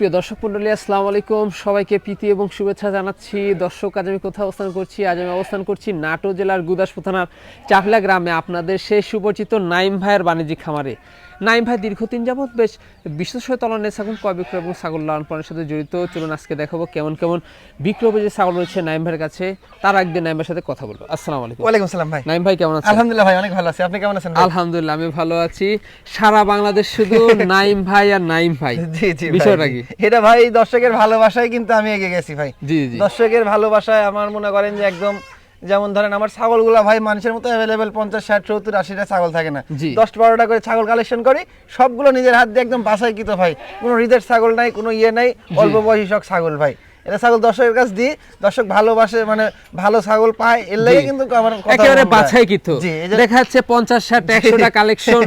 সুপ্রিয় দর্শক মন্ডলী, আসসালামু আলাইকুম। সবাইকে প্রীতি এবং শুভেচ্ছা জানাচ্ছি। দর্শক, আজ আমি কোথাও অবস্থান করছি? আজ আমি অবস্থান করছি নাটো জেলার গুদাসপুর থানার চাফলা গ্রামে। আপনাদের সেই সুপরিচিত নাইম ভাইয়ের বাণিজ্যিক খামারে। নাইম ভাই দীর্ঘদিন যাবৎ বেশ বিশ্বসয় তলনে ছাগল ক্রয় বিক্রয় এবং ছাগল লালন পালনের সাথে জড়িত। চলুন আজকে দেখাবো কেমন কেমন বিক্রয় যে ছাগল রয়েছে নাইম ভাইয়ের কাছে। তার একদিন নাইম ভাইয়ের সাথে কথা বলব। আসসালামু আলাইকুম। ওয়ালাইকুম আসসালাম ভাই। নাইম ভাই কেমন আছেন? আলহামদুলিল্লাহ ভাই অনেক ভালো আছি। আপনি কেমন আছেন আলহামদুলিল্লাহ আমি ভালো আছি। সারা বাংলাদেশ শুধু নাইম ভাই আর নাইম ভাই। জি জি বিষয়টা কি? এটা ভাই দর্শকের ভালোবাসায় কিন্তু আমি এগিয়ে গেছি ভাই। জি জি। দর্শকের ভালোবাসায় আমার মনে করেন যে একদম যেমন ধরেন আমার ছাগলগুলা ভাই মানুষের মতো অ্যাভেলেবেল পঞ্চাশ ষাট সত্তর আশিটা ছাগল থাকে না। দশ বারোটা করে ছাগল কালেকশন করি সবগুলো নিজের হাত দিয়ে একদম বাসাইকৃত ভাই। কোনো হৃদের ছাগল নাই কোনো ইয়ে নাই অল্প বয়সী সব ছাগল ভাই। এটা ছাগল দর্শকের কাছে দিই দর্শক ভালোবাসে মানে ভালো ছাগল পায় এর লেগে। কিন্তু আমার কথা একেবারে বাছাই যে দেখা যাচ্ছে পঞ্চাশ ষাট একশোটা কালেকশন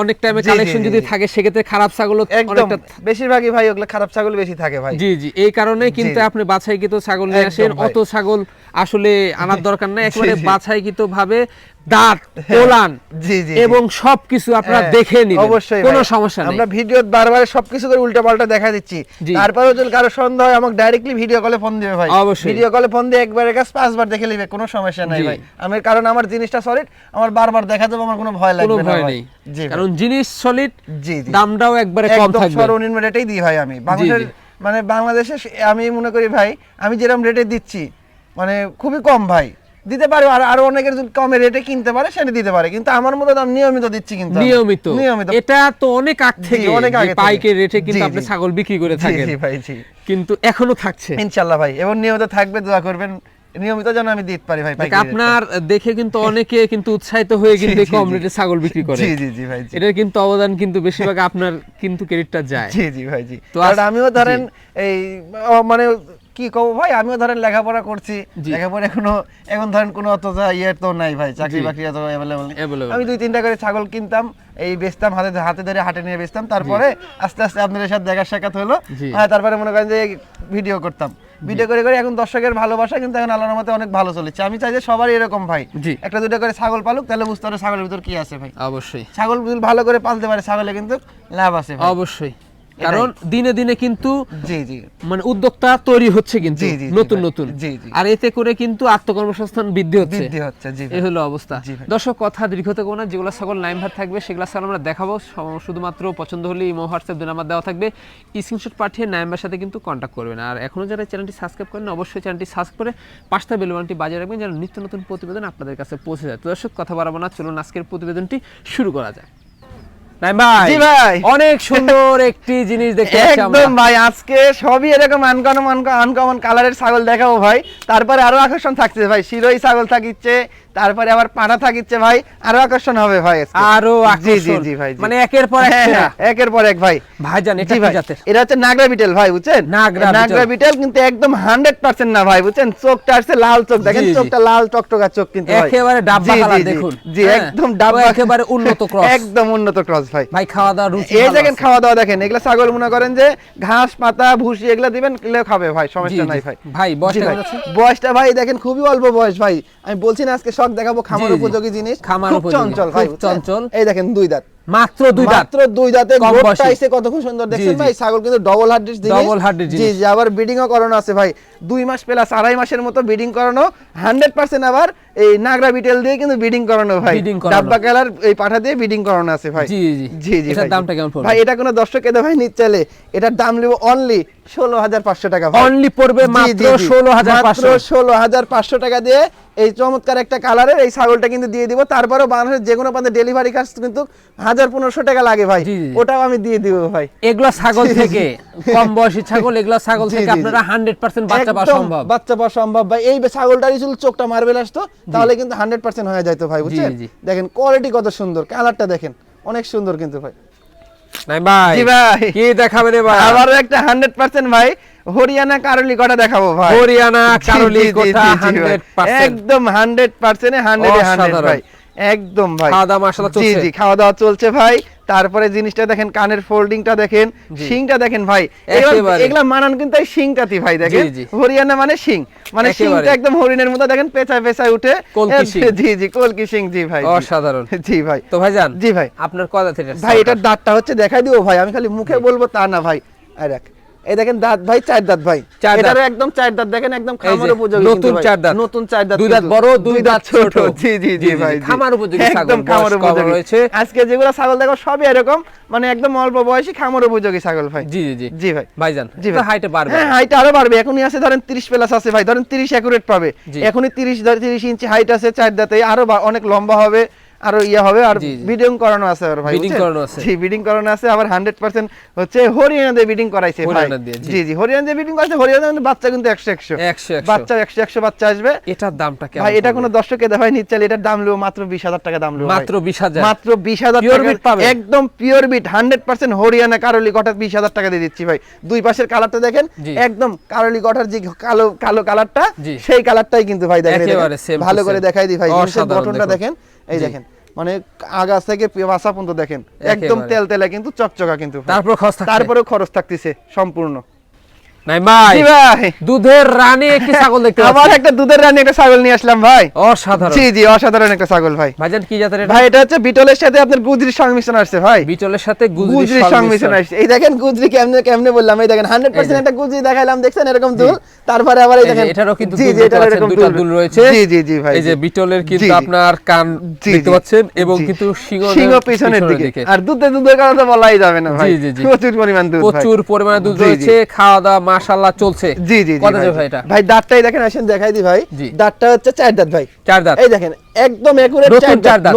অনেক টাইমে কালেকশন যদি। থাকে সেক্ষেত্রে খারাপ ছাগল অনেকটা বেশিরভাগই ভাই ওগুলো খারাপ ছাগল বেশি থাকে ভাই জি জি এই কারণে কিন্তু। আপনি বাছাইকৃত ছাগল নিয়ে আসেন অত ছাগল আসলে আনার দরকার নাই একেবারে জি। বাছাইকৃত ভাবে দাঁত কোলান জি জি এবং সবকিছু আপনারা হ্যাঁ, দেখে নিন অবশ্যই কোনো সমস্যা নেই। আমরা ভিডিও বারবার সবকিছু করে উল্টা পাল্টা দেখা দিচ্ছি। জি। তারপরেও যদি কারও সন্দেহ হয় আমাকে ডাইরেক্টলি ভিডিও কলে ফোন দিবে ভাই। ভিডিও কলে ফোন দিয়ে একবার কাছে পাঁচবার দেখে নিবে কোনো সমস্যা নাই ভাই। আমি কারণ আমার জিনিসটা সলিড আমার বারবার দেখা যাবে আমার কোনো ভয় লাগবে না ভাই। নেই। কারণ জিনিস সলিড জি জি। দামটাও একবারে কম একদম থাকবে। সর্বনিম্ন রেটেই দিই ভাই আমি। বাংলাদেশের মানে বাংলাদেশে আমি মনে করি ভাই আমি যেরকম রেটে দিচ্ছি মানে খুবই কম ভাই। দিতে পারে আর আরও অনেকের যদি কমে রেটে কিনতে পারে সেটা দিতে পারে। কিন্তু আমার মতো দাম নিয়মিত দিচ্ছি কিন্তু নিয়মিত। নিয়মিত। এটা তো অনেক আগ থেকে অনেক আগে থেকে। পাইকের রেটে কিন্তু আপনি ছাগল বিক্রি করে থাকেন। জি ভাই জি। কিন্তু এখনও থাকছে। ইনশাল্লাহ ভাই এবং নিয়মিত থাকবে দোয়া করবেন। নিয়মিত যেন আমি দিতে পারি ভাই আপনার দেখে কিন্তু অনেকে কিন্তু উৎসাহিত হয়ে কিন্তু কম রেটে ছাগল বিক্রি করে। জি জি জি ভাই জি। এটার কিন্তু অবদান কিন্তু বেশিরভাগ আপনার কিন্তু ক্রেডিটটা যায়। জি জি ভাই জি। তো আমিও ধরেন এই মানে কি কব ভাই? আমিও ধরেন লেখাপড়া করছি। লেখাপড়া এখনও এখন ধরেন কোনো অত ইয়ে তো নাই ভাই চাকরি। বাকরি এত অ্যাভেলেবল আমি দুই তিনটা করে ছাগল কিনতাম এই বেচতাম হাতে হাতে ধরে হাটে নিয়ে বেচতাম। তারপরে আস্তে আস্তে আপনাদের সাথে দেখা সাক্ষাৎ হলো। হ্যাঁ তারপরে মনে করেন যে ভিডিও করতাম। ভিডিও করে করে এখন দর্শকের ভালোবাসা কিন্তু এখন আল্লাহর মতে অনেক ভালো চলেছে। আমি চাই যে সবারই এরকম ভাই। একটা দুটো করে ছাগল পালুক তাহলে বুঝতে পারে ছাগলের ভিতর কি আছে ভাই? অবশ্যই। ছাগল ভালো করে পালতে পারে ছাগলে কিন্তু লাভ আছে অবশ্যই। কারণ দিনে দিনে কিন্তু জি জি। মানে উদ্যোক্তা তৈরি হচ্ছে কিন্তু নতুন নতুন। আর এতে করে কিন্তু আত্মকর্মসংস্থান বৃদ্ধি হচ্ছে। বৃদ্ধি হচ্ছে জি এই হলো অবস্থা। দর্শক কথা দীর্ঘত কোনো না। যেগুলো ছাগল নাইম ভার থাকবে সেগুলো ছাগল আমরা দেখাবো। শুধুমাত্র পছন্দ হলে ইমো হোয়াটসঅ্যাপ দুই নাম্বার দেওয়া থাকবে। স্ক্রিনশট পাঠিয়ে নাইমের সাথে কিন্তু কন্ট্যাক্ট করবেন। আর এখনও যারা চ্যানেলটি সাবস্ক্রাইব করেন অবশ্যই চ্যানেলটি সাবস্ক্রাইব করে পাঁচটা বেলবানটি বাজিয়ে রাখবেন যেন নিত্য নতুন প্রতিবেদন আপনাদের কাছে পৌঁছে যায়। তো দর্শক কথা বাড়াবো না। চলুন আজকের প্রতিবেদনটি শুরু করা যায় ভাই? জি ভাই। অনেক সুন্দর একটি জিনিস দেখতে একদম ভাই আজকে সবই এরকম আনকমন আনকমন কালারের ছাগল দেখাবো ভাই। তারপরে আরও আকর্ষণ থাকছে ভাই শিরোই ছাগল থাকিচ্ছে তারপরে আবার পাড়া থাকিচ্ছে ভাই আরও আকর্ষণ হবে ভাই আরও জি জি জি ভাই মানে একের পর এক হ্যাঁ, সেরা। হ্যাঁ, একের পর এক ভাই। ভাইজান এটা কি ভাই জাতের? এটা হচ্ছে নাগরা বিটেল ভাই বুঝছেন? নাগরা নাগরা বিটেল। কিন্তু একদম হান্ড্রেড পার্সেন্ট না ভাই বুঝছেন? চোখটা আসছে লাল চোখ দেখেন। চোখটা লাল টকটকা চোখ কিন্তু ভাই। একেবারে ডাব্বা কালার দেখুন। জি হ্যাঁ, একদম ডাব্বা একেবারে উন্নত ক্রস। একদম উন্নত ক্রস ভাই। ভাই খাওয়া দাওয়া রুচি এই দেখেন খাওয়া দাওয়া দেখেন এগুলা ছাগল মনে করেন যে ঘাস পাতা ভুসি এগুলা দিবেন কিলে খাবে ভাই সমস্যা নাই ভাই। ভাই, বয়সটা ভাই। বয়সটা ভাই দেখেন খুবই অল্প বয়স ভাই। আমি বলছি না আজকে শখ দেখাবো খামার। উপযোগী জিনিস খামার চঞ্চল ভাই চঞ্চল। এই দেখেন দুই দাঁত মাত্র দুই দাঁত। মাত্র দুই দাঁতে গোটটা আইছে কত খুব সুন্দর। দেখছেন ভাই ছাগল কিন্তু ডবল জিনিস এর জি জিনিস। জি আবার ব্রিডিং ও করানো আছে ভাই। দুই মাস প্লাস আড়াই মাসের মতো ব্রিডিং করানো। হান্ড্রেড পার্সেন্ট আবার এই নাগরা বিটেল দিয়ে কিন্তু ব্রিডিং করানো ভাই। ডাব্বা কালার এই পাঠা দিয়ে ব্রিডিং করানো আছে ভাই। জি, জি। জি জি এটার দামটা কেমন পড়বে? ভাই এটা কোনো দর্শক এদের ভাই চাইলে এটার দাম নেব অনলি ষোলো হাজার পাঁচশো টাকা ভাই। অনলি পড়বে মাত্র জি, জি। ষোলো হাজার মাত্র পাঁচশো। ষোলো হাজার পাঁচশো টাকা দিয়ে এই চমৎকার একটা কালারের এই ছাগলটা কিন্তু দিয়ে দিব। তারপরেও বাংলাদেশের যে কোনো প্রান্তে ডেলিভারি কাজ কিন্তু হাজার পনেরোশো টাকা লাগে ভাই। ওটাও আমি দিয়ে দিব ভাই। এগুলা ছাগল থেকে কম বয়সী ছাগল এগুলা ছাগল থেকে। আপনারা হান্ড্রেড পার্সেন্ট বাচ্চা পাওয়া সম্ভব। বাচ্চা পাওয়া সম্ভব ভাই। এই ছাগলটারই শুধু চোখটা মার্বেল আসতো তাহলে কিন্তু হান্ড্রেড পার্সেন্ট হয়ে ভাই বুঝছেন? দেখেন কোয়ালিটি কত সুন্দর কালারটা দেখেন অনেক সুন্দর কিন্তু ভাই। নাই ভাই জি ভাই। কি দেখাবে রে ভাই? আবারও একটা হান্ড্রেড পার্সেন্ট ভাই হরিয়ানা কারলি কটা দেখাবো ভাই? হরিয়ানা কারলি 100% একদম হান্ড্রেড পার্সেন্ট হান্ড্রেড হান্ড্রেড ভাই। একদম ভাই। খাওয়া দাওয়া মাশাআল্লাহ জি চলছে? জি খাওয়া দাওয়া চলছে ভাই। তারপরে জিনিসটা দেখেন কানের ফোল্ডিংটা দেখেন শিংটা দেখেন ভাই। এগুলা- মানান কিন্তু এই শিংটাতি ভাই দেখেন। জি, জি। হরিয়ানা মানে শিং। মানে। শিংটা একদম হরিণের মতো দেখেন পেঁচায় পেঁচায় উঠে। জি জি কলকি শিং জি ভাই অসাধারণ। জি ভাই। তো ভাইজান জি ভাই। আপনার কথা থেকে ভাই এটার দাঁতটা হচ্ছে দেখাই দিও ভাই আমি খালি মুখে বলব তা না ভাই। আর এই দেখেন দাঁত ভাই চার দাঁত ভাই। একদম চার দাঁত। দেখেন একদম খামার উপযোগী নতুন চার দাঁত। নতুন চার দাঁত দুই দাঁত বড়, দুই দাঁত ছোট। জি জি জি, ভাই। খামার উপযোগী একদম খামার উপযোগী। রয়েছে। আজকে যেগুলো ছাগল দেখো সবই এরকম মানে একদম অল্প বয়সী খামার উপযোগী ছাগল ভাই। জি জি জি। জি ভাই। ভাইজান জি ভাই। হাইটে পারবে হ্যাঁ হাইট আরও বাড়বে। এখনই আছে ধরেন 30 প্লাস আছে ভাই। ধরেন 30 অ্যাকুরেট পাবে। এখনই 30 ধর 30 ইঞ্চি হাইট আছে চার দাঁতে। আরও অনেক লম্বা হবে। আরও ইয়া হবে আর। বিডিং করানো আছে আর ভাই বুঝছেন? করানো আছে। জি বিডিং করানো আছে আবার 100% হচ্ছে হরিয়ানা দিয়ে বিডিং করাইছে ভাই। জি। জি হরিয়ানা দিয়ে বিডিং করাইছে হরিয়ানা কিন্তু বাচ্চা কিন্তু 100 100 একশো একশো। বাচ্চা 100 100 বাচ্চা আসবে। এটার দামটা কেমন ভাই এটা? কোনো দর্শকে দেখায় নিচ্ছে এটার দাম লিও মাত্র 20000 টাকা দাম লিও মাত্র বিশ হাজার। মাত্র 20000 Pure টাকা bit পাবে? একদম পিওর বিট 100% হরিয়ানা কারলি কটার 20000 টাকা দিয়ে দিচ্ছি ভাই। দুই পাশের কালারটা দেখেন একদম কারলি কটার যে কালো কালো কালারটা সেই কালারটাই কিন্তু ভাই দেখেন ভালো করে দেখাই দিই ভাই গঠনটা দেখেন। এই দেখেন। মানে আগা থেকে বাসা পর্যন্ত দেখেন। একদম তেল তেলে কিন্তু চকচকা কিন্তু। তারপরে খরচ তারপরে খরচ থাকতেছে সম্পূর্ণ। নাই ভাই। ভাই। দুধের রানী একটি ছাগল দেখতে আবার একটা দুধের রানী একটা ছাগল নিয়ে আসলাম ভাই। অসাধারণ। জি জি অসাধারণ একটা ছাগল ভাই। ভাইজান কি জাতের এটা? ভাই এটা হচ্ছে বিটলের সাথে আপনার গুজরির সংমিশ্রণ আসছে ভাই। বিচলের সাথে সংমিশ্রণ। আসছে। এই দেখেন গুজরি কেমনে কেমনে বললাম এই দেখেন 100% একটা গুজরি দেখাইলাম দেখছেন এরকম দুল? তারপরে আবার এই দেখেন এটারও কিন্তু জি জি দেখতে এটার পাচ্ছেন, এরকম দুল। রয়েছে। জি জি জি ভাই এই যে বিটলের কিন্তু। আপনার কান দেখতে পাচ্ছেন এবং কিন্তু সিংহ সিংহ পিছনের দিকে। আর দুধে দুধের কথা তো বলাই যাবে না ভাই। জি, জি, জি। প্রচুর পরিমাণ দুধ প্রচুর পরিমাণে দুধ। রয়েছে। খাওয়া দাওয়া মাশাআল্লাহ চলছে। জি জি জি ভাই, এটা? ভাই দাঁতটাই দেখেন আসেন দেখাই দি ভাই। দাঁতটা হচ্ছে চার দাঁত ভাই। চার দাঁত। এই দেখেন একদম একুরেট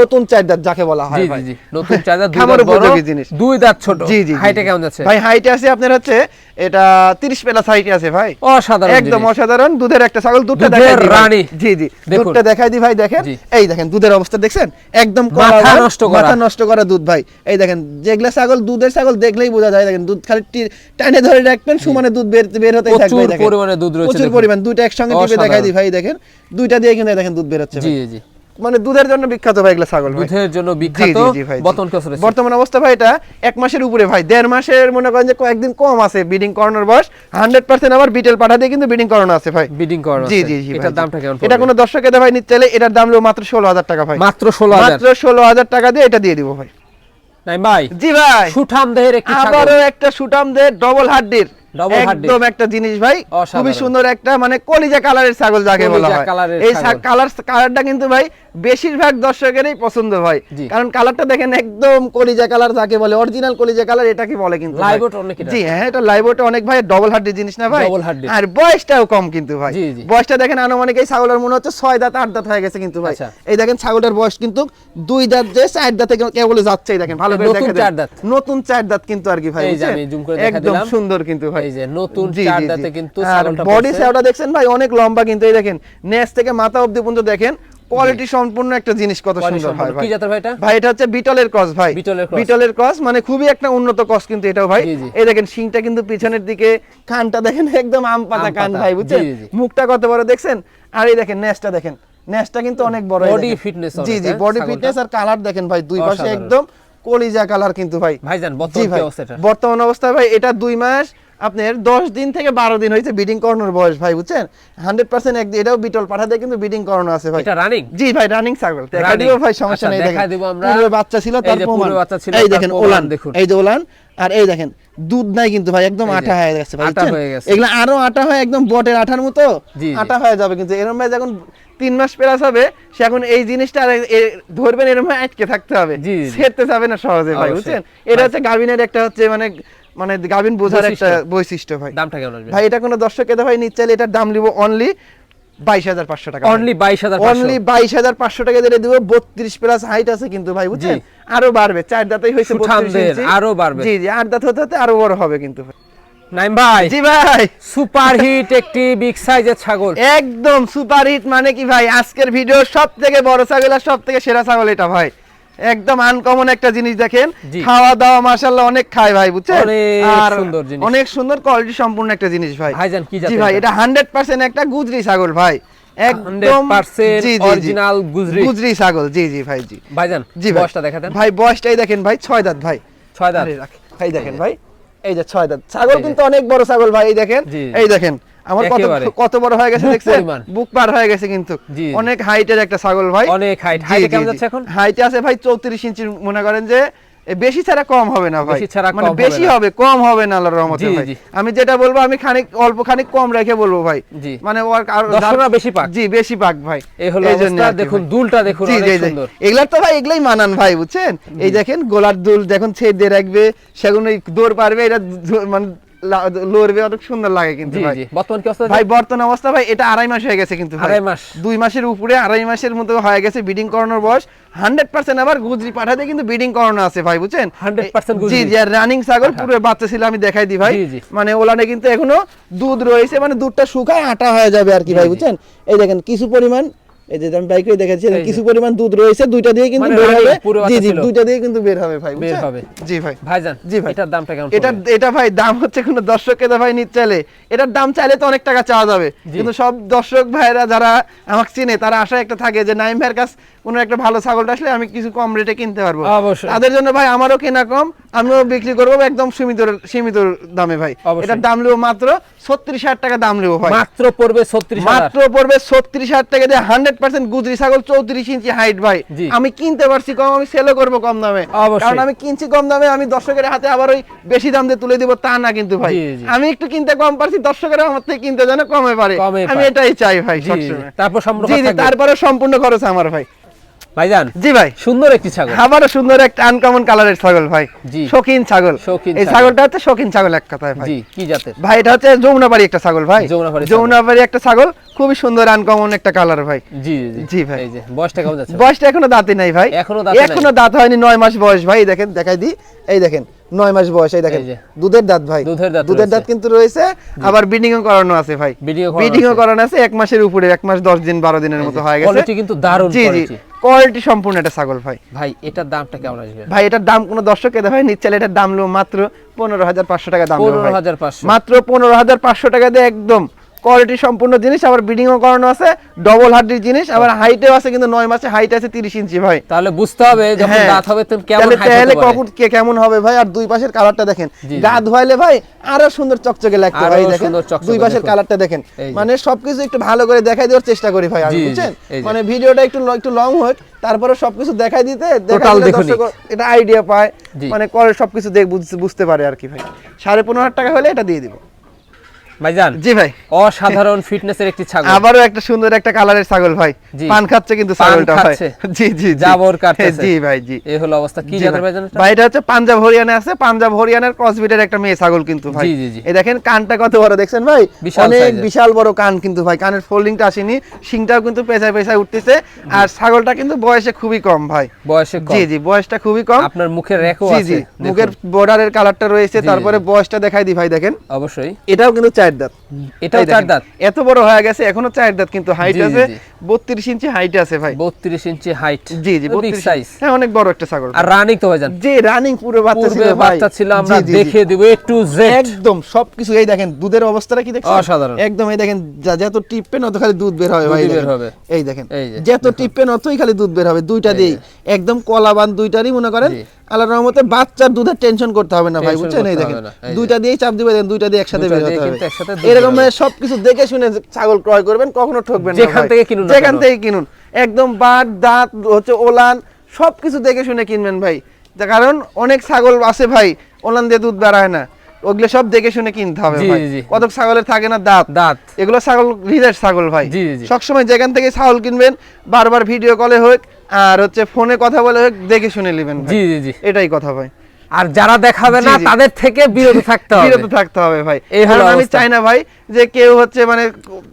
নতুন যাকে বলা হয় জি জি নতুন দুই দাঁত বড় জিনিস। দুই দাঁত ছোট। জি জি হাইটে কেমন যাচ্ছে? ভাই হাইটে আছে আপনার হচ্ছে এটা 30 প্লাস হাইটে আছে ভাই। অসাধারণ একদম অসাধারণ। দুধের একটা ছাগল দুধটা দেখাই রানী। জি জি দুধটা দেখাই দি ভাই দেখেন। এই দেখেন দুধের অবস্থা একদম মাথা নষ্ট করা। মাথা নষ্ট করা দুধ ভাই। এই দেখেন যেগুলা ছাগল দুধের ছাগল দেখলেই বোঝা যায়। দেখেন দুধ খালি টানে ধরে রাখবেন সমানে দুধ বের বের হতেই থাকবে প্রচুর পরিমাণে দুধ রয়েছে প্রচুর পরিমাণ। দুইটা একসঙ্গে টিপে দেখাই। দিই ভাই দেখেন। দুইটা দিয়ে কিন্তু দেখেন দুধ বের হচ্ছে জি জি। মানে দুধের জন্য বিখ্যাত ভাই এগুলা ছাগল দুধের জন্য বিখ্যাত জি জি বর্তমান অবস্থা ভাই এটা এক মাসের উপরে ভাই। দেড় মাসের মনে করেন যে কয়েকদিন কম আছে বিডিং করানোর বয়স। হান্ড্রেড পার্সেন্ট আবার বিটেল পাঠা দিয়ে কিন্তু বিডিং করানো আছে ভাই। বিডিং করানো জি আছে। জি জি এটার দামটা কেমন এটা? কোনো দর্শক ভাই নিতে চাইলে এটার দাম হলো মাত্র ষোলো হাজার টাকা ভাই। মাত্র ষোলো হাজার। মাত্র ষোলো হাজার টাকা দিয়ে এটা দিয়ে দিব ভাই। নাই ভাই। জি ভাই। সুঠাম দেহের একটি ছাগল। আবারও একটা সুটাম দে ডবল হাড্ডির। একদম একটা জিনিস ভাই খুবই সুন্দর একটা মানে কলিজা কালারের ছাগল যাকে বলা হয়। এই কালার কালারটা কিন্তু ভাই বেশিরভাগ দর্শকেরই পছন্দ জি। কারণ কালারটা দেখেন একদম কলিজা কালার যাকে বলে অরিজিনাল কলিজা কালার এটাকে বলে কিন্তু oat অনেক জি হ্যাঁ এটা লাইভ ওটা অনেক ভাই ডবল হাড্ডির জিনিস না ভাই? আর বয়সটাও কম কিন্তু ভাই। বয়সটা দেখেন আনুমানিক এই ছাগলের মনে হচ্ছে ছয় দাঁত আট দাঁত হয়ে গেছে কিন্তু ভাই। আচ্ছা। এই দেখেন ছাগলের বয়স কিন্তু দুই দাঁত যে চার দাঁতে কেবল যাচ্ছে দেখেন ভালো করে দাঁত। নতুন চার দাঁত কিন্তু আর কি ভাই একদম সুন্দর কিন্তু ভাই। এই যে নতুন চার। দাঁতে কিন্তু ছাগলটা বডি। সেওটা দেখছেন ভাই অনেক লম্বা কিন্তু এই দেখেন নেস থেকে মাথা অবধি পর্যন্ত দেখেন কোয়ালিটি সম্পূর্ণ একটা জিনিস কত সুন্দর হয় ভাই কি জাতের ভাই এটা? ভাই এটা হচ্ছে বিটলের ক্রস ভাই। বিটলের ক্রস মানে খুবই একটা উন্নত ক্রস কিন্তু এটাও ভাই। এই দেখেন শিংটা কিন্তু পিছনের দিকে কানটা দেখেন একদম আম পাতা কান ভাই বুঝছেন। মুখটা কত বড় দেখছেন? আর এই দেখেন নেসটা দেখেন। নেসটা কিন্তু অনেক বড় বডি ফিটনেস জি জি হ্যাঁ, বডি ফিটনেস আর কালার দেখেন ভাই দুই পাশে একদম কলিজা কালার কিন্তু ভাই। ভাইজান বর্তমান অবস্থা বর্তমান অবস্থায় ভাই এটা দুই মাস আপনার দশ দিন থেকে বারো দিন হয়েছে বিডিং করানোর বয়স ভাই বুঝছেন হান্ড্রেড পার্সেন্ট এটাও বিটল পাঠা দিয়ে কিন্তু বিডিং করানো আছে ভাই রানিং জি ভাই রানিং ছাগল দেখা দিব ভাই সমস্যা আচ্ছা, নেই দেখা দিব আমরা। বাচ্চা ছিল তার প্রমাণ বাচ্চা ছিল, এই দেখেন ওলান দেখুন। এই যে ওলান আর এই দেখেন দুধ নাই কিন্তু ভাই একদম আটা হয়ে গেছে ভাই আটা হয়ে গেছে। এগুলা আরও আটা হয় একদম বটের আঠার মতো। আটা হয়ে যাবে কিন্তু এরকম ভাই যখন তিন মাস পেরাস হবে সে এখন এই জিনিসটা আর ধরবেন এরকম ভাই আটকে থাকতে হবে। ছেড়তে যাবে না সহজে ভাই। বুঝছেন এটা হচ্ছে গাভিনের একটা হচ্ছে মানে মানে গাভিন বোঝার একটা বৈশিষ্ট্য। ভাই। দামটা কেমন আসবে? ভাই এটা কোনো দর্শক এতে ভাই নিচ্ছে এটার দাম নিব অনলি বাইশ হাজার পাঁচশো টাকা। অনলি বাইশ হাজার অনলি বাইশ হাজার পাঁচশো টাকা দিয়ে দিব বত্রিশ প্লাস হাইট আছে কিন্তু ভাই বুঝছেন? আরও বাড়বে চার দাঁতেই হয়েছে সুঠামদের 32 ইঞ্চি। আরও বাড়বে। জি জি আট দাঁত হতে হতে আরও বড় হবে কিন্তু ভাই। নাইম ভাই জি ভাই। সুপার হিট একটি বিগ সাইজের ছাগল। একদম সুপার হিট মানে কি ভাই? আজকের ভিডিও সব থেকে বড় ছাগল আর সব থেকে সেরা ছাগল এটা ভাই। একদম আনকমন একটা জিনিস দেখেন। খাওয়া দাওয়া মাশাআল্লাহ অনেক খায় ভাই বুঝছেন? আর সুন্দর জিনিস। অনেক সুন্দর কোয়ালিটি সম্পূর্ণ একটা জিনিস ভাই। ভাইজান কি জাতের ভাই এটা? এটা হান্ড্রেড পার্সেন্ট একটা গুজরি ছাগল ভাই। একদম 100% জি। গুজরি। গুজরি ছাগল জি জি ভাই জি। ভাইজান জি ভাই। বয়সটা দেখা দেন ভাই বয়সটাই দেখেন ভাই ছয় দাঁত ভাই। ছয় দাঁত। ভাই দেখেন ভাই। এই যে ছয় দাঁত। ছাগল কিন্তু অনেক বড় ছাগল ভাই এই দেখেন। এই দেখেন আমার কত কত বড় হয়ে গেছে দেখছেন? বুক পার হয়ে গেছে কিন্তু। অনেক হাইটের একটা ছাগল ভাই। অনেক জি, কেমন যাচ্ছে এখন? হাইটে আছে ভাই 34 ইঞ্চি মনে করেন যে বেশি ছাড়া কম হবে না ভাই। মানে বেশি হবে কম হবে না আল্লাহর রহমতে ভাই। আমি যেটা বলব আমি খানিক অল্প খানিক কম রেখে বলব ভাই। মানে ওর আর- দর্শকরা বেশি পাক। জি বেশি পাক ভাই। এই হলো অবস্থা। দেখুন দুলটা দেখুন অনেক। সুন্দর। এগুলার তো ভাই এগুলাই মানান ভাই বুঝছেন? এই দেখেন গোলার দুল যখন ছেদ দিয়ে রাখবে সেগুলো ওই দৌড় পারবে এটা মানে লড়বে অনেক সুন্দর লাগে কিন্তু ভাই। বর্তমান কি অবস্থা? ভাই বর্তমান অবস্থা ভাই এটা আড়াই মাস হয়ে গেছে কিন্তু আড়াই মাস। দুই মাসের উপরে আড়াই মাসের মতো হয়ে গেছে বিডিং করানোর বয়স। হান্ড্রেড পার্সেন্ট আবার গুজরি পাঠাতে কিন্তু বিডিং করানো আছে ভাই বুঝছেন? 100% জি জি আর রানিং ছাগল পুরো বাচ্চা ছিল আমি দেখাই দিই ভাই। মানে ওলানে কিন্তু এখনও দুধ রয়েছে মানে দুধটা শুকায় আটা হয়ে যাবে আর কি ভাই বুঝছেন? এই দেখেন কিছু পরিমাণ এই যে আমি দেখাচ্ছি কিছু পরিমাণ দুধ রয়েছে দুইটা দিয়ে কিন্তু মানে বের হবে। জি জি দুইটা দিয়ে কিন্তু বের হবে ভাই বের হবে। জি ভাই। ভাইজান জি ভাই। এটার দামটা কেমন এটা এটা ভাই দাম হচ্ছে কোনো ভাই নিতে চাইলে। এটার দাম চাইলে তো অনেক টাকা চাওয়া যাবে। কিন্তু সব দর্শক ভাইরা যারা আমাকে চিনে তারা আশা একটা থাকে যে নাইম ভাইয়ের কাছ কোনো একটা ভালো ছাগলটা আসলে আমি কিছু কম রেটে কিনতে পারব। তাদের জন্য ভাই আমারও কেনা কম আমিও বিক্রি করব একদম সীমিত সীমিত দামে ভাই। এটার দাম নেব মাত্র ছত্রিশ হাজার টাকা দাম নেব ভাই। মাত্র পড়বে ছত্রিশ মাত্র পড়বে ছত্রিশ হাজার টাকা দিয়ে হান্ড্রেড পার্সেন্ট গুজরি ছাগল চৌত্রিশ ইঞ্চি হাইট ভাই। আমি কিনতে পারছি কম আমি সেলও করব কম দামে। কারণ আমি কিনছি কম দামে আমি দর্শকের হাতে আবার ওই বেশি দাম দিয়ে তুলে দিব তা না কিন্তু ভাই। আমি একটু কিনতে কম পারছি দর্শকেরা আমার থেকে কিনতে যেন কমে পারে। আমি এটাই চাই ভাই তারপর। তারপরে সম্পূর্ণ খরচ আমার ভাই। ভাইজান জি ভাই। সুন্দর একটি ছাগল। আবারও সুন্দর একটা আনকমন কালারের ছাগল ভাই। জি। শৌখিন ছাগল। এই ছাগলটা হচ্ছে শৌখিন ছাগল এক কথায় ভাই। জি কি জাতের? ভাই এটা হচ্ছে যমুনাবাড়ি একটা ছাগল ভাই। যমুনাপাড়ি ছাগল। যমুনাবাড়ি একটা ছাগল খুবই সুন্দর আনকমন একটা কালার ভাই। জি জি ভাই। এই যে বয়সটা কেমন যাচ্ছে? বয়সটা এখনও দাঁতে নাই ভাই। এখনও দাঁতে। এখনও দাঁত হয়নি নয় মাস বয়স ভাই। দেখেন দেখাই দি এই দেখেন নয় মাস বয়স এই দেখেন। দুধের দাঁত ভাই। দুধের দাঁত দুধের দাঁত কিন্তু রয়েছে। আবার বিডিং ও করানো আছে ভাই। Breeding ও করানো আছে। এক মাসের উপরে এক মাস দশ দিন বারো দিনের মতো হয়ে গেছে। কিন্তু দারুণ জি জি। কোয়ালিটি সম্পূর্ণ একটা ছাগল ভাই। ভাই এটার দামটা কেমন আসবে? ভাই এটার দাম কোনো দর্শক এদের ভাই নিচ্ছে এটার দাম লো মাত্র পনেরো হাজার পাঁচশো টাকা দাম পনেরো হাজার পাঁচশো। মাত্র পনেরো হাজার পাঁচশো টাকা দিয়ে একদম কোয়ালিটি সম্পূর্ণ জিনিস আবার বিডিং করানো আছে ডবল হার্ডির জিনিস আবার হাইটেও আছে কিন্তু নয় মাসে হাইট আছে তিরিশ ইঞ্চি ভাই। তাহলে বুঝতে হবে যখন হ্যাঁ। দাঁত হবে তখন কেমন তাহলে। কখন কে কেমন হবে ভাই? আর দুই পাশের কালারটা দেখেন। গা ধোয়াইলে ভাই আরও সুন্দর চকচকে লাগতো ভাই দেখেন। দুই পাশের কালারটা দেখেন। মানে সবকিছু একটু ভালো করে দেখাই দেওয়ার চেষ্টা করি ভাই আমি বুঝছেন? মানে ভিডিওটা একটু একটু লং হোক তারপরে সবকিছু দেখাই দিতে এটা আইডিয়া পায়। মানে করে সবকিছু দেখ বুঝ- বুঝতে পারে আর কি ভাই। সাড়ে পনেরো হাজার টাকা হলে এটা দিয়ে দিব। ভাইজান জি ভাই। অসাধারণ ফিটনেসের একটি ছাগল। আবারও একটা সুন্দর একটা কালারের ছাগল ভাই। পান খাচ্ছে কিন্তু ছাগলটা ভাই। জি জি জি। জাবর কাটতেছে। জি ভাই জি। এই হলো অবস্থা। কি জি জাতের ভাইজান ভাই এটা হচ্ছে পাঞ্জাব হরিয়ানা আছে। পাঞ্জাব হরিয়ানার ক্রসবিটের একটা মেয়ে ছাগল কিন্তু ভাই। জি, জি, জি। এই দেখেন কানটা কত বড় দেখছেন ভাই? বিশাল অনেক বিশাল বড় কান কিন্তু ভাই। কানের ফোল্ডিংটা আসেনি। শিংটাও কিন্তু পেছায় পেছায় উঠতেছে। আর ছাগলটা কিন্তু বয়সে খুবই কম ভাই। বয়সে কম। জি জি বয়সটা খুবই কম। আপনার মুখের রেখও জি আছে জি দেখুন। মুখের বর্ডারের কালারটা রয়েছে। জি, জি, তারপরে বয়সটা দেখাই দি ভাই দেখেন। অবশ্যই। এটাও কিন্তু চার দাঁত। এটাও চার দাঁত। এত বড় হয়ে গেছে এখনও চার দাঁত কিন্তু হাইট জি, জি, আছে জি। বত্রিশ ইঞ্চি হাইট আছে ভাই। বত্রিশ ইঞ্চি হাইট জি জি সাইজ হ্যাঁ অনেক বড় একটা ছাগল আর রানিং তো ভাইজান যে রানিং পুরো বাচ্চা ছিল ভাই। বাচ্চা ছিল আমরা জি, জি, জি। দিব এ টু জেড একদম সবকিছু এই দেখেন দুধের অবস্থাটা কি দেখছেন? অসাধারণ। একদম এই দেখেন যত টিপবেন অত খালি দুধ বের হবে ভাই বের হবে। এই দেখেন যত টিপবেন অতই খালি দুধ বের হবে দুইটা দিয়েই। একদম কলাবান দুইটারই মনে করেন? জি। আল্লাহর রহমতে বাচ্চার দুধের টেনশন করতে হবে না ভাই বুঝছেন? এই দেখেন। দুইটা দিয়েই চাপ দিবে দেখেন দুইটা দিয়ে একসাথে বের হতে হবে। এরকম মানে সবকিছু দেখে শুনে ছাগল ক্রয় করবেন কখনো ঠকবেন না যেখান থেকে কিনুন যেখান থেকে কিনুন। একদম বাট দাঁত হচ্ছে ওলান সবকিছু দেখে শুনে কিনবেন ভাই। কারণ অনেক ছাগল আছে ভাই ওলান দিয়ে দুধ বেড়ায় না। ওগুলো সব দেখে শুনে কিনতে হবে ভাই। কত ছাগলের থাকে না দাঁত? দাঁত। এগুলো ছাগল হৃদয়ের ছাগল ভাই। সবসময় যেখান থেকে ছাগল কিনবেন বারবার ভিডিও কলে হোক আর হচ্ছে ফোনে কথা বলে হোক দেখে শুনে নেবেন জি জি জি। এটাই কথা ভাই। আর যারা দেখাবে না। তাদের থেকে বিরত থাকতে হবে। বিরত থাকতে হবে ভাই। এই হলো আমি চাই না ভাই যে কেউ হচ্ছে মানে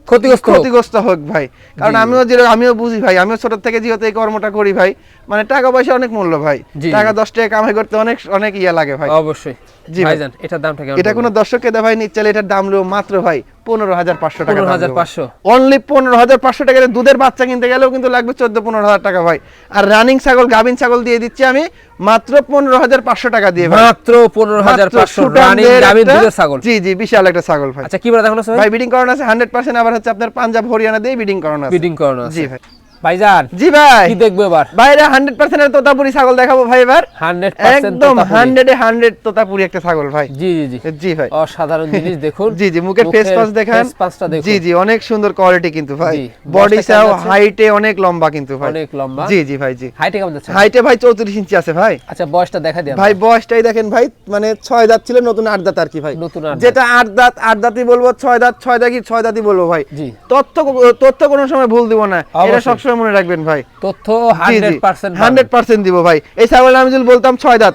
ক্ষতিগ্রস্ত ক্ষতিগ্রস্ত হোক ভাই। কারণ। আমিও যেরকম আমিও বুঝি ভাই আমিও ছোট থেকে যেহেতু এই কর্মটা করি ভাই মানে টাকা পয়সা অনেক মূল্য ভাই। টাকা দশ টাকা কামাই করতে অনেক অনেক ইয়া লাগে ভাই। অবশ্যই। জি। ভাইজান এটার দামটা কেমন এটা কোনো দর্শককে দে ভাই নিচ্ছে এটার দাম লো মাত্র ভাই পনেরো হাজার পাঁচশো টাকা হাজার পাঁচশো। অনলি পনেরো হাজার পাঁচশো টাকা দুধের বাচ্চা কিনতে গেলেও কিন্তু লাগবে চোদ্দ পনেরো হাজার টাকা ভাই। আর রানিং ছাগল গাভিন ছাগল দিয়ে দিচ্ছি আমি মাত্র পনেরো হাজার পাঁচশো টাকা দিয়ে মাত্র পনেরো হাজার পাঁচশো রানিং দুধের ছাগল। জি জি বিশাল একটা ছাগল ভাই। আচ্ছা কি বলে দেখানো ভাই বিডিং করানো আছে হান্ড্রেড পার্সেন্ট আবার হচ্ছে আপনার পাঞ্জাব হরিয়ানা দিয়ে বিডিং করানো আছে। বিডিং করানো আছে। জি ভাই। ভাইজান জি ভাই। কি দেখব এবার? বাইরে হান্ড্রেড পার্সেন্টের তোতাপুরি ছাগল দেখাবো ভাই এবার। হান্ড্রেড একদম হান্ড্রেড হান্ড্রেড তোতাপুরি একটা ছাগল ভাই। জি জি জি। জি ভাই। অসাধারণ জিনিস দেখুন। জি জি মুখের ফেস পাস দেখান। পাঁচটা দেখুন। জি জি অনেক সুন্দর কোয়ালিটি কিন্তু ভাই। বডি সাও হাইটে অনেক লম্বা কিন্তু ভাই। অনেক লম্বা। জি জি ভাই জি। হাইটে কেমন যাচ্ছে? হাইটে ভাই চৌত্রিশ ইঞ্চি আছে ভাই। আচ্ছা বয়সটা দেখা দিই ভাই বয়সটাই দেখেন ভাই মানে ছয় দাঁত ছিল নতুন আট দাঁত আর কি ভাই। নতুন আট যেটা আট দাঁত আট দাঁতই বলব ছয় দাঁত ছয় দাঁত কি ছয় দাঁতই বলব ভাই। জি। তথ্য তথ্য কোনো সময় ভুল দিব না। এটা অবশ্যই। সবসময় মনে রাখবেন ভাই। তথ্য হান্ড্রেড পার্সেন্ট হান্ড্রেড পার্সেন্ট দিব ভাই। এই ছাগলটা আমি যদি বলতাম ছয় দাঁত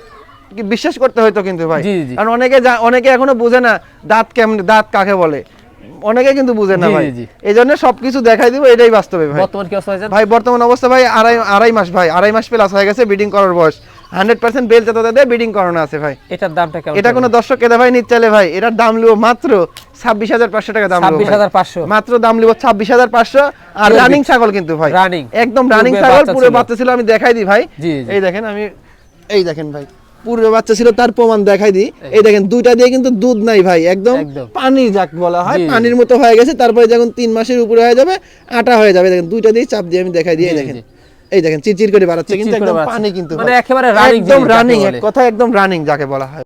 বিশ্বাস করতে হয়তো কিন্তু ভাই। কারণ অনেকে অনেকে এখনও বুঝে না দাঁত কেমন দাঁত কাকে বলে। অনেকে কিন্তু বুঝে না ভাই। এই জন্য সবকিছু দেখাই দিব এটাই বাস্তবে ভাই। বর্তমান কি অবস্থা ভাই বর্তমান অবস্থা ভাই আড়াই আড়াই মাস ভাই। আড়াই মাস প্লাস হয়ে গেছে বিডিং করার বয়স। হান্ড্রেড পার্সেন্ট বেল দিয়ে বিডিং করানো আছে ভাই। এটার দামটা কেমন এটা কোনো দর্শক ভাই নিতে চাইলে ভাই এটার দাম মাত্র ছাব্বিশ হাজার পাঁচশো টাকা দাম ছাব্বিশ হাজার পাঁচশো? মাত্র দাম লিবো ছাব্বিশ হাজার পাঁচশো। আর রানিং ছাগল কিন্তু ভাই। Running। একদম রানিং ছাগল পুরো। বাচ্চা ছিল আমি দেখাই দিই ভাই। এই দেখেন আমি এই দেখেন ভাই। পূর্বে বাচ্চা ছিল তার প্রমাণ দেখাই দিই। এই। দেখেন দুইটা দিয়ে কিন্তু দুধ নাই ভাই একদম। পানি যাক বলা হয়। পানির মতো হয়ে গেছে তারপরে যখন তিন মাসের উপরে হয়ে যাবে আটা হয়ে যাবে। দেখেন দুইটা দিয়ে চাপ দিয়ে আমি দেখাই দিই দেখেন। এই দেখেন চিরচির করে বাড়াচ্ছে কিন্তু একদম। পানি কিন্তু মানে একেবারে রানিং একদম রানিং এক কথা একদম রানিং যাকে বলা হয়।